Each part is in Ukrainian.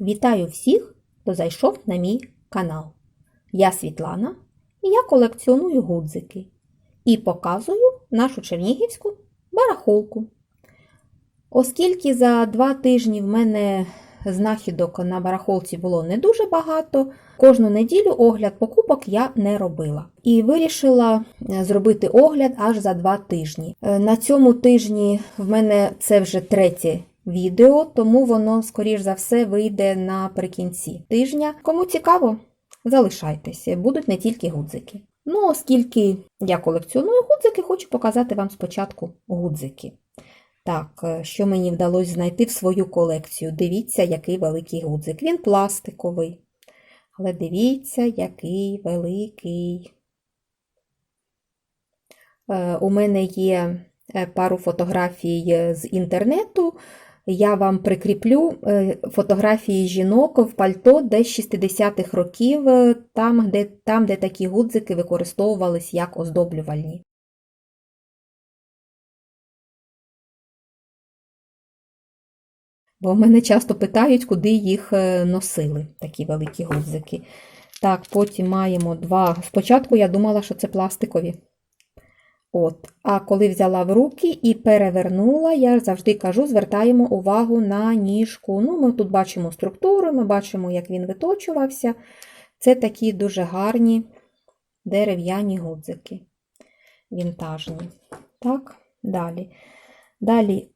Вітаю всіх, хто зайшов на мій канал. Я Світлана я колекціоную гудзики і показую нашу чернігівську барахолку. Оскільки за два тижні в мене знахідок на барахолці було не дуже багато, кожну неділю огляд покупок я не робила. І вирішила е, зробити огляд аж за два тижні. Е, На цьому тижні в мене це вже третє відео, тому воно, скоріш за все, вийде наприкінці тижня. Кому цікаво, залишайтеся, будуть не тільки гудзики. Ну, оскільки я колекціоную гудзики, хочу показати вам спочатку гудзики. Так, е, що мені вдалося знайти в свою колекцію. Дивіться, який великий гудзик. Він пластиковий. Але дивіться, який великий. Е, У мене є е, пару фотографій з інтернету. Я вам прикріплю е, фотографії жінок в пальто десь 60-х років, е, там де, там, де такі гудзики використовувались як оздоблювальні. Бо мене часто питають, куди їх е, носили, такі великі гудзики. Так, потім маємо два. Спочатку я думала, що це пластикові. От. А коли взяла в руки і перевернула, я завжди кажу, звертаємо увагу на ніжку. Ну, Ми тут бачимо структуру, ми бачимо, як він виточувався. Це такі дуже гарні дерев'яні гудзики. Вінтажні. Так, далі. Далі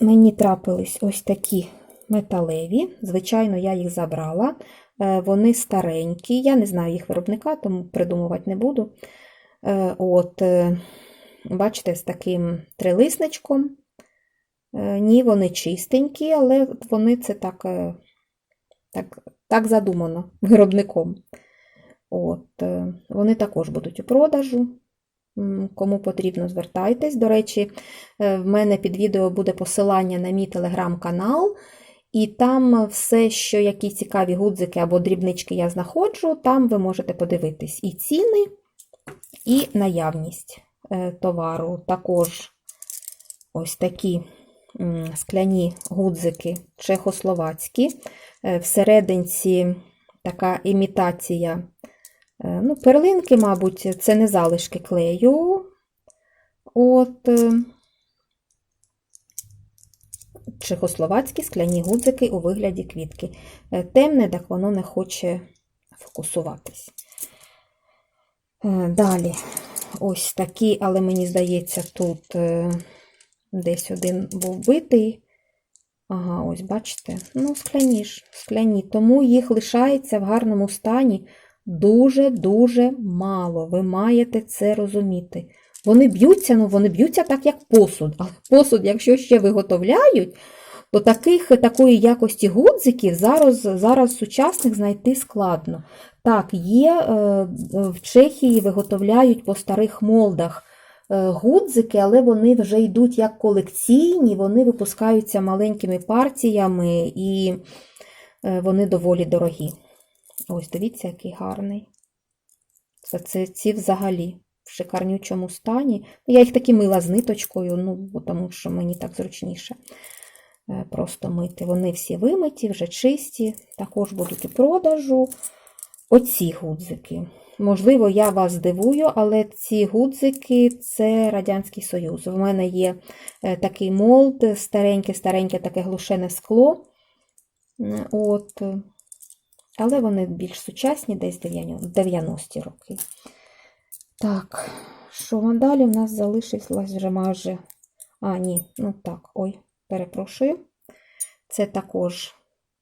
мені трапились ось такі металеві. Звичайно, я їх забрала. Е, Вони старенькі. Я не знаю їх виробника, тому придумувати не буду. Е, От, е, бачите, з таким трилисничком. Е, Ні, вони чистенькі, але вони це так, е, так, так задумано виробником. От, е, Вони також будуть у продажу. Кому потрібно, звертайтесь. До речі, в мене під відео буде посилання на мій телеграм-канал, і там все, що які цікаві гудзики або дрібнички я знаходжу, там ви можете подивитись і ціни, і наявність товару. Також ось такі скляні гудзики чехословацькі. Е, Всерединці така імітація. Е, Ну, перлинки, мабуть, це не залишки клею. От е, чехословацькі скляні гудзики у вигляді квітки. Е, Темне, так воно не хоче фокусуватись. Е, Далі, ось такі, але мені здається, тут е, десь один був битий. Ага, ось бачите, ну, скляні ж, скляні. Тому їх лишається в гарному стані дуже-дуже мало. Ви маєте це розуміти. Вони б'ються, ну вони б'ються так, як посуд. Але посуд, якщо ще виготовляють, то таких, такої якості гудзиків зараз, зараз сучасних знайти складно. Так, є е, в Чехії виготовляють по старих молдах е, гудзики, але вони вже йдуть як колекційні, вони випускаються маленькими партіями і е, вони доволі дорогі. Ось, дивіться, який гарний. Це, ці взагалі в шикарнючому стані. Я їх таки мила з ниточкою, ну, тому що мені так зручніше просто мити. Вони всі вимиті, вже чисті, також будуть у продажу. Оці гудзики. Можливо, я вас здивую, але ці гудзики це Радянський Союз. В мене є е, такий молд, стареньке-стареньке таке глушене скло. От. Але вони більш сучасні, десь 90-ті роки. Так, що далі в нас залишилось вже майже. А, ні, ну так, ой, перепрошую. Це також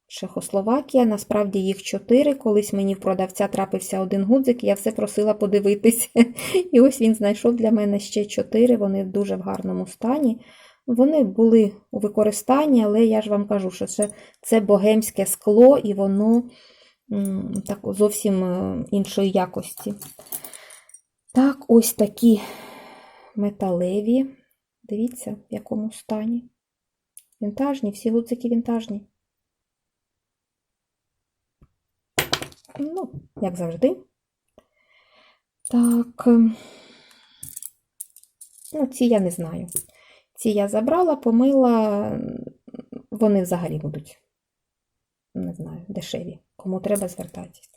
Чехословакія. Насправді їх чотири. Колись мені в продавця трапився один гудзик, я все просила подивитись. І ось він знайшов для мене ще чотири. Вони дуже в гарному стані. Вони були у використанні, але я ж вам кажу, що це, це богемське скло, і воно так, зовсім е, іншої якості. Так, ось такі металеві. Дивіться, в якому стані. Вінтажні, всі гудзики вінтажні. Ну, як завжди. Так. ем, Ну, ці я не знаю. Ці я забрала, помила, вони взагалі будуть не знаю, дешеві. Кому треба, звертайтесь.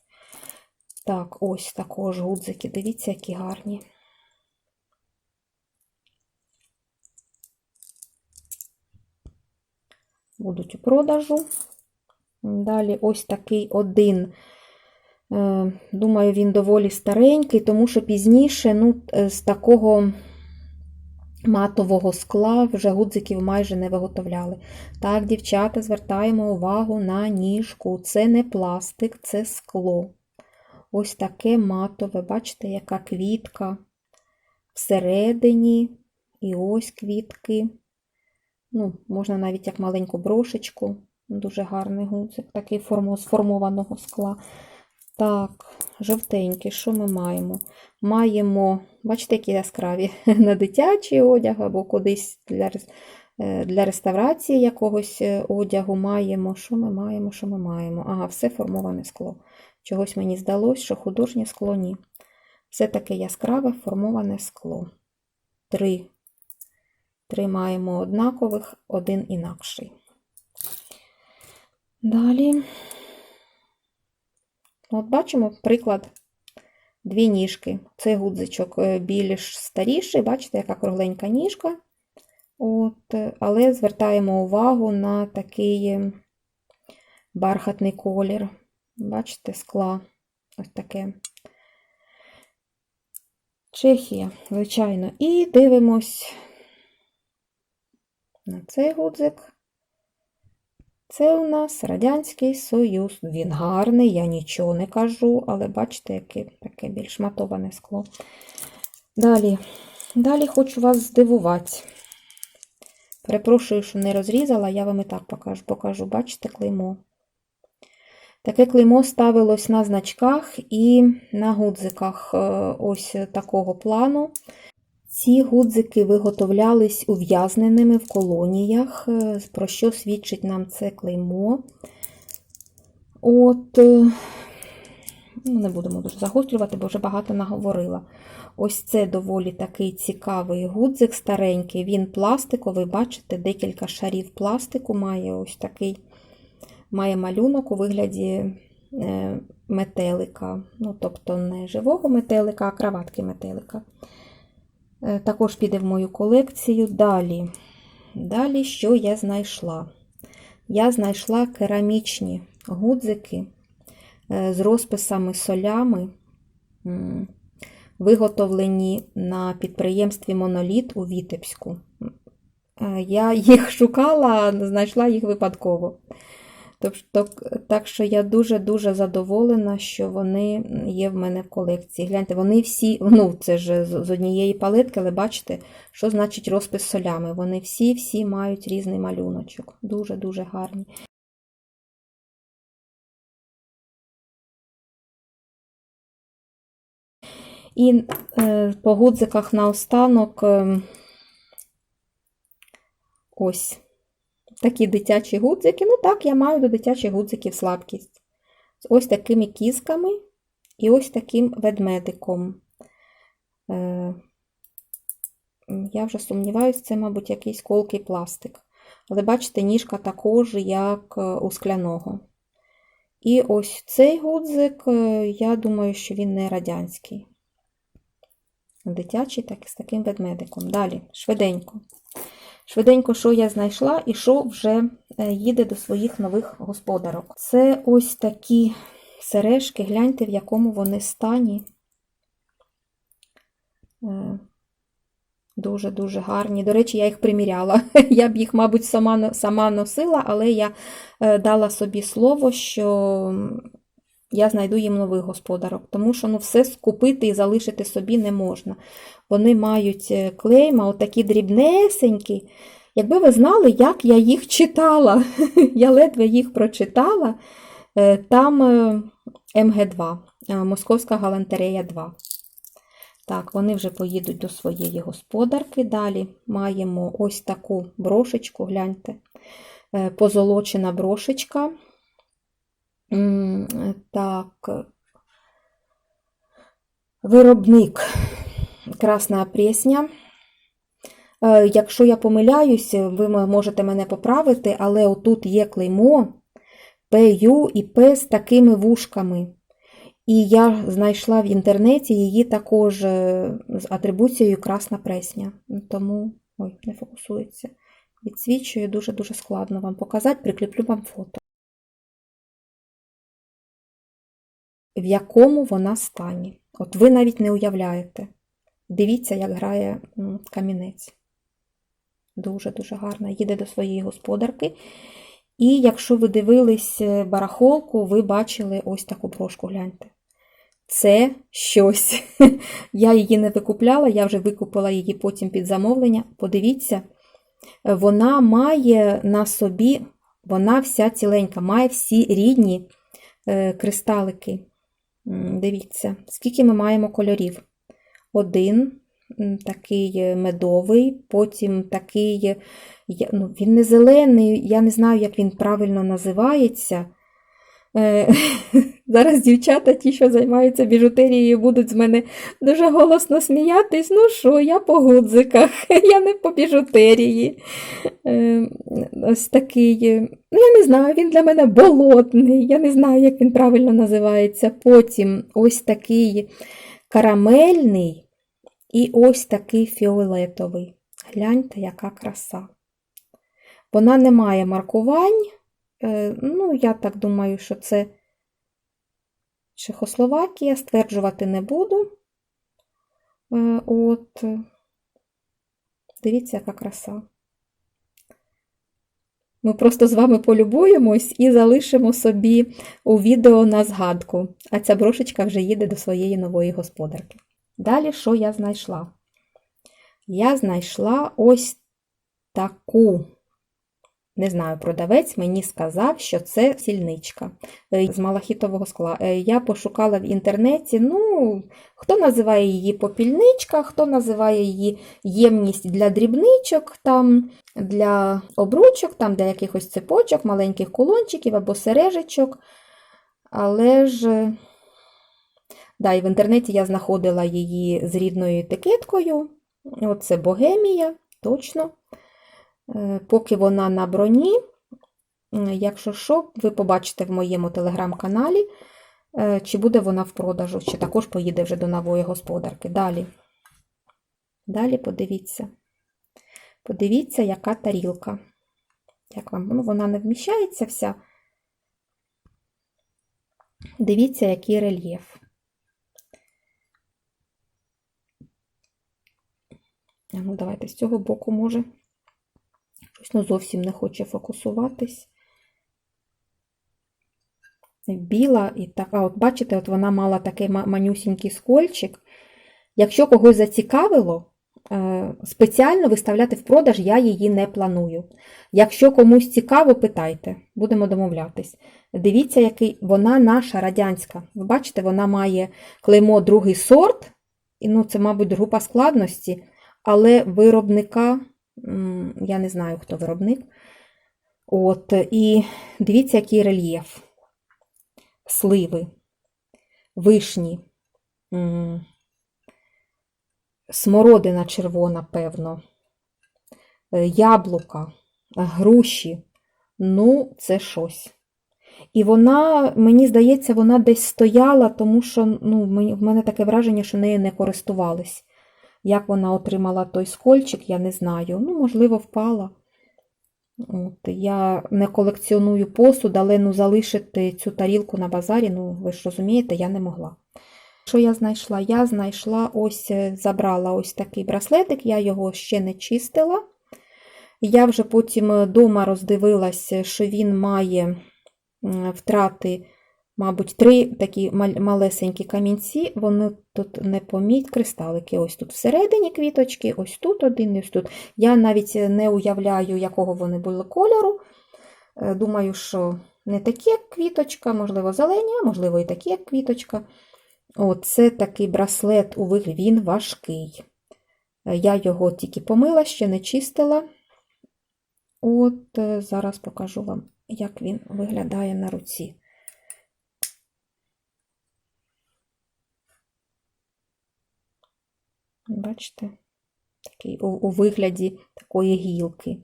Так, ось також гудзики. Дивіться, які гарні. Будуть у продажу. Далі ось такий один. Е, Думаю, він доволі старенький, тому що пізніше ну, е, з такого матового скла вже гудзиків майже не виготовляли. Так, дівчата, звертаємо увагу на ніжку. Це не пластик, це скло. Ось таке матове, бачите, яка квітка всередині, і ось квітки. Ну, Можна навіть як маленьку брошечку. Дуже гарний гудзик, такий форму, сформованого скла. Так, жовтенький, що ми маємо? Маємо, бачите, які яскраві на дитячий одяг або кудись для е, для реставрації якогось е, одягу маємо. Що ми маємо? Що ми маємо? Ага, все формоване скло. Чогось мені здалось, що художнє скло ні. Все таке яскраве формоване скло. Три. Три маємо однакових, один інакший. Далі. От бачимо приклад. Дві ніжки. Цей гудзичок е, більш старіший, бачите, яка кругленька ніжка. От, е, але звертаємо увагу на такий е, бархатний колір. Бачите, скла. Ось таке. Чехія, звичайно. І дивимось на цей гудзик. Це у нас Радянський Союз. Він гарний, я нічого не кажу, але бачите, яке таке більш матоване скло. Далі, далі хочу вас здивувати. Перепрошую, що не розрізала, я вам і так покажу. покажу. Бачите клеймо. Таке клеймо ставилось на значках і на гудзиках е, ось такого плану. Ці гудзики виготовлялись ув'язненими в колоніях, е, про що свідчить нам це клеймо. От, е, ну, не будемо дуже загострювати, бо вже багато наговорила. Ось це доволі такий цікавий гудзик старенький. Він пластиковий, бачите, декілька шарів пластику має ось такий має малюнок у вигляді е, метелика. Ну, тобто не живого метелика, а краватки метелика. Е, Також піде в мою колекцію. Далі, Далі, що я знайшла? Я знайшла керамічні гудзики е, з розписами солями, виготовлені на підприємстві Моноліт у Вітебську. Е, Я їх шукала, знайшла їх випадково. Тобто, так що я дуже-дуже задоволена, що вони є в мене в колекції. Гляньте, вони всі, ну це ж з однієї палетки, але бачите, що значить розпис солями. Вони всі-всі мають різний малюночок. Дуже-дуже гарні. І е, по гудзиках наостанок е, ось такі дитячі гудзики. Ну так, я маю до дитячих гудзиків слабкість. З ось такими кісками і ось таким ведмедиком. Е, я вже сумніваюся, це, мабуть, якийсь колкий пластик. Але бачите, ніжка також, як е, у скляного. І ось цей гудзик, е, я думаю, що він не радянський. Дитячий, так з таким ведмедиком. Далі, швиденько. Швиденько, що я знайшла, і що вже е, їде до своїх нових господарок. Це ось такі сережки, гляньте, в якому вони стані. Е, Дуже-дуже гарні. До речі, я їх приміряла. Я б їх, мабуть, сама сама носила, але я е, дала собі слово, що я знайду їм нових господарок, тому що ну, все скупити і залишити собі не можна. Вони мають клейма, отакі дрібнесенькі. Якби ви знали, як я їх читала, я ледве їх прочитала. Там МГ2, Московська галантерея 2. Так, вони вже поїдуть до своєї господарки. Далі маємо ось таку брошечку, гляньте, позолочена брошечка. Так, виробник Красна Пресня. Якщо я помиляюсь, ви можете мене поправити, але отут є клеймо PU і P з такими вушками. І я знайшла в інтернеті її також е, з атрибуцією красна пресня. Тому, ой, не фокусується. Відсвічує дуже-дуже складно вам показати, прикріплю вам фото. В якому вона стані. От ви навіть не уявляєте. Дивіться, як грає камінець. Дуже-дуже гарна. Їде до своєї господарки. І якщо ви дивились е, барахолку, ви бачили ось таку брошку, гляньте. Це щось. Я її не викупляла, я вже викупила її потім під замовлення. Подивіться, вона має на собі, вона вся ціленька, має всі рідні е, кристалики. Дивіться, скільки ми маємо кольорів. Один такий е, медовий, потім такий, е, ну, він не зелений, я не знаю, як він правильно називається. Е, Зараз дівчата, ті, що займаються біжутерією, будуть з мене дуже голосно сміятись. Ну що, я по гудзиках, я не по біжутерії. Е, Ось такий, е, ну я не знаю, він для мене болотний, я не знаю, як він правильно називається. Потім ось такий карамельний і ось такий фіолетовий. Гляньте, яка краса. Вона не має маркувань. Е, Ну, я так думаю, що це Чехословакія, стверджувати не буду. Е, От, дивіться, яка краса. Ми просто з вами полюбуємось і залишимо собі у відео на згадку. А ця брошечка вже їде до своєї нової господарки. Далі, що я знайшла? Я знайшла ось таку. Не знаю, продавець мені сказав, що це сільничка е, з малахітового скла. Е, Я пошукала в інтернеті, ну, хто називає її попільничка, хто називає її ємність для дрібничок, там, для обручок, там, для якихось цепочок, маленьких кулончиків або сережечок. Але ж, да, і в інтернеті я знаходила її з рідною етикеткою. Оце Богемія, точно. Е, Поки вона на броні, якщо що, ви побачите в моєму телеграм-каналі, е, чи буде вона в продажу, чи також поїде вже до нової господарки. Далі. Далі подивіться. Подивіться, яка тарілка. Як вам? Ну, вона не вміщається вся. Дивіться, який рельєф. Ну, давайте з цього боку може. Щось ну, зовсім не хоче фокусуватись. Біла і так. А от бачите, от вона мала такий ма- манюсінький скольчик. Якщо когось зацікавило, е, спеціально виставляти в продаж я її не планую. Якщо комусь цікаво, питайте, будемо домовлятись. Дивіться, який вона наша радянська. Ви бачите, вона має клеймо другий сорт, і ну, це, мабуть, група складності, але виробника, я не знаю, хто виробник. От, і дивіться, який рельєф. Сливи, вишні, смородина червона, певно, е, яблука, груші. Ну, це щось. І вона, мені здається, вона десь стояла, тому що ну, в мене таке враження, що нею не користувались. Як вона отримала той скольчик, я не знаю. Ну, можливо, впала. От, я не колекціоную посуд, але ну, залишити цю тарілку на базарі, ну, ви ж розумієте, я не могла. Що я знайшла? Я знайшла ось, е, забрала ось такий браслетик, я його ще не чистила. Я вже потім вдома роздивилася, що він має втрати, мабуть, три такі малесенькі камінці. Вони тут не поміть кристалики. Ось тут всередині квіточки, ось тут один, ось тут. Я навіть не уявляю, якого вони були кольору. Е, Думаю, що не такі, як квіточка, можливо, зелені, а можливо, і такі, як квіточка. Оце такий браслет у вигляді, він важкий. Е, Я його тільки помила, ще не чистила. От е, зараз покажу вам, як він виглядає на руці. Бачите? Такий у, у вигляді такої гілки.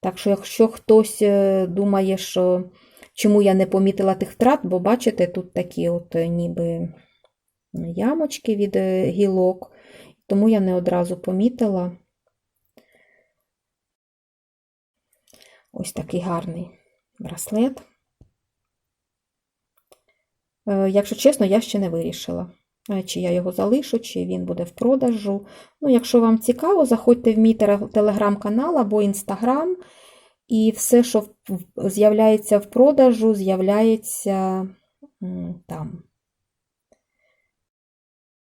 Так що, якщо хтось е, думає, що чому я не помітила тих втрат, бо бачите, тут такі от е, ніби ямочки від е, гілок, тому я не одразу помітила. Ось такий гарний браслет. Якщо чесно, я ще не вирішила, чи я його залишу, чи він буде в продажу. Ну, якщо вам цікаво, заходьте в мій телеграм-канал або інстаграм, і все, що з'являється в продажу, з'являється там.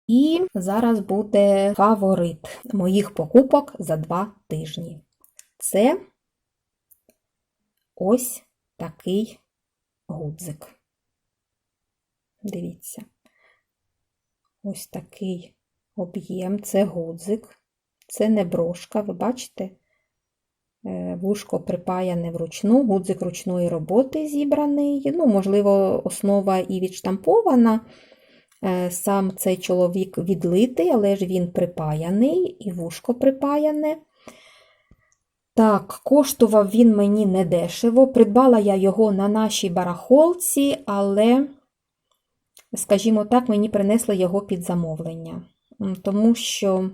І зараз буде фаворит моїх покупок за два тижні. Це ось такий гудзик. Дивіться. Ось такий об'єм. Це гудзик. Це не брошка, ви бачите? Е, Вушко припаяне вручну, гудзик ручної роботи зібраний. Ну, можливо, основа і відштампована. Е, Сам цей чоловік відлитий, але ж він припаяний, і вушко припаяне. Так, коштував він мені недешево. Придбала я його на нашій барахолці, але, скажімо так, мені принесли його під замовлення. Тому що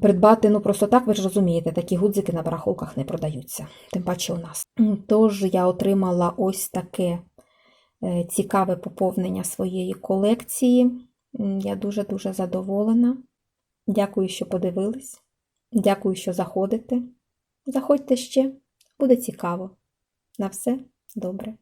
придбати, ну просто так, ви ж розумієте, такі гудзики на барахолках не продаються, тим паче у нас. Тож я отримала ось таке е, цікаве поповнення своєї колекції. Я дуже-дуже задоволена. Дякую, що подивились. Дякую, що заходите. Заходьте ще, буде цікаво. На все добре.